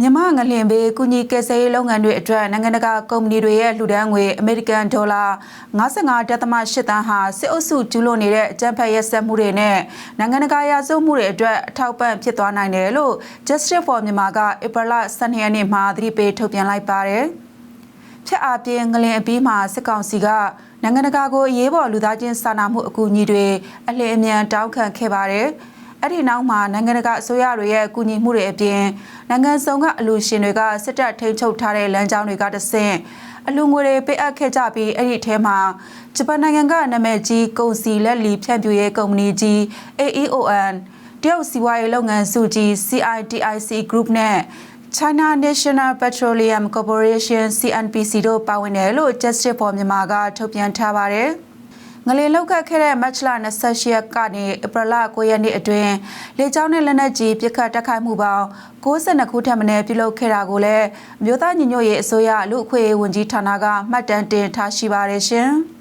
မြန်မာငလင်ဘေးကုညီကယ်ဆယ်ရေးလုပ်ငန်းတွေအတွက်နိုင်ငံတကာကုမ္ပဏီတွေရဲ့လှူဒန်းငွေအမေရိကန်ဒေါ်လာ55.8တန်းဟာစစ်အုပ်စုကျူးလွန်နေတဲ့အကြမ်းဖက်ရက်စက်မှုတွေနဲ့နိုင်ငံတကာရာဇဝတ်မှုတွေအတွက်အထောက်ပံ့ဖြစ်သွားနိုင်တယ်လို့ Justice for Myanmar ကဧပြီလ12ရက်နေ့မှာသတိပေးထုတ်ပြန်လိုက်ပါတယ်။ဖြတ်အားပြင်းငလင်အပြီးမှာစစ်ကောင်စီကနိုင်ငံတကာကိုအရေးပေါ်လူသားချင်းစာနာမှုအကူအညီတွေအလင်းအမြန်တောင်းခံခဲ့ပါတယ်။ အဲ့ဒီနောက်မှာနိုင်ငံတကာအစိုးရတွေရဲ့ကူညီမှုတွေအပြင်နိုင်ငံစုံကအလူရှင်တွေကစစ်တပ်ထိန်းချုပ်ထားတဲ့လမ်းကြောင်းတွေကတဆင့်အလူငွေတွေပေးအပ်ခဲ့ကြပြီးအဲ့ဒီထဲမှာဂျပန်နိုင်ငံကနာမည်ကြီးကုန်စီလက်လီဖြန့်ဖြူးရေးကုမ္ပဏီကြီး AEON တရုတ်စီးပွားရေးလုပ်ငန်းစုကြီး CITIC Group နဲ့ China National Petroleum Corporation CNPC တို့ပါဝင်တယ်လို့ Justice for Myanmar ကထုတ်ပြန်ထားပါတယ်။ ငလင်လောက်ခတ်ခဲ့တဲ့မတ်လ28ရက်ကနေဧပြီလ9ရက်နေ့အတွင်းလေကြောင်းနဲ့လက်နက်ကြီးပစ်ခတ်တိုက်ခိုက်မှုပေါင်း62ခုထပ်မံပြုလုပ်ခဲ့တာကိုလည်းမြို့သားညီညွတ်ရေးအစိုးရလူ့အခွင့်အရေးဝန်ကြီးဌာနကမှတ်တမ်းတင်ထားရှိပါတယ်ရှင်။